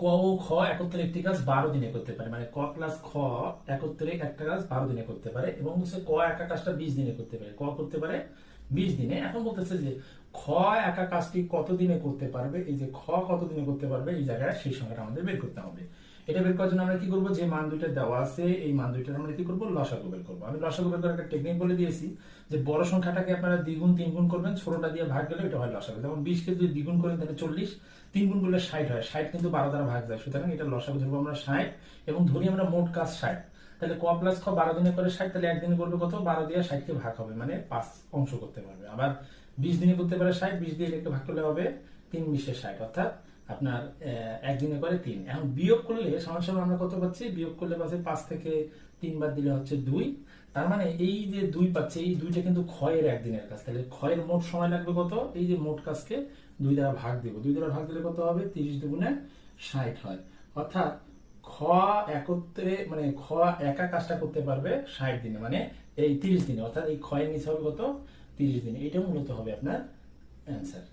ক ও খ একত্রে একটি কাজ বারো দিনে করতে পারে। মানে ক প্লাস খ একত্রে একটা কাজ বারো দিনে করতে পারে এবং হচ্ছে ক একা কাজটা বিশ দিনে করতে পারে। ক করতে পারে বিশ দিনে। এখন বলতেছে যে খ একা কাজটি কত দিনে করতে পারবে? এই যে খ কত দিনে করতে পারবে? এই জায়গায় সেই সময়টা আমাদের বের করতে হবে। এটা বের করার জন্য আমরা কি করব? যে মান দুইটা দেওয়া আছে, এই মান দুইটার আমরা কি করব? লসাগু বের করব। আমি লসাগু বের করার একটা টেকনিক বলে দিয়েছি যে বড় সংখ্যাটাকে আপনারা দ্বিগুণ, তিনগুণ করবেন, ছোটটা দিয়ে ভাগ গেলে এটা হয় লসাগু। যেমন বিশ কে যদি দ্বিগুণ করেন তাহলে চল্লিশ তিন গুণ করলে ষাট হয়। ষাট কিন্তু বারো দ্বারা ভাগ যায়। সুতরাং এটা লসাগু ধরবো আমরা ষাট এবং ধরি আমরা মোট কাজ ষাট। তাহলে ক প্লাস খ বারো দিনে করে ষাট, তাহলে একদিনে করবে কত? বারো দিয়ে ষাটকে ভাগ হবে মানে পাঁচ অংশ করতে পারবে। আবার বিশ দিনে করতে পারে ষাট, বিশ দিয়ে এটাকে ভাগ করলে হবে তিন বিশে ষাট, অর্থাৎ আপনার একদিনে করে তিন। এখন বিয়োগ করলে সমান সমান আমরা কত পাচ্ছি? বিয়োগ করলে পাচ্ছি পাঁচ থেকে তিন বার দিলে হচ্ছে দুই। তার মানে এই যে দুই পাচ্ছে, এই দুইটা কিন্তু ক্ষয়ের একদিনের কাজ। তাহলে ক্ষয়ের মোট সময় লাগবে কত? এই যে মোট কাজকে দুই দ্বারা ভাগ দিব। দুই দ্বারা ভাগ দিলে কত হবে? তিরিশ দুগুণে ষাট হয়। অর্থাৎ খ একত্রে মানে খ একা কাজটা করতে পারবে ষাট দিনে মানে এই তিরিশ দিনে। অর্থাৎ এই ক্ষয়ের নিচে হবে কত? তিরিশ দিনে। এটা মূলত হবে আপনার অ্যান্সার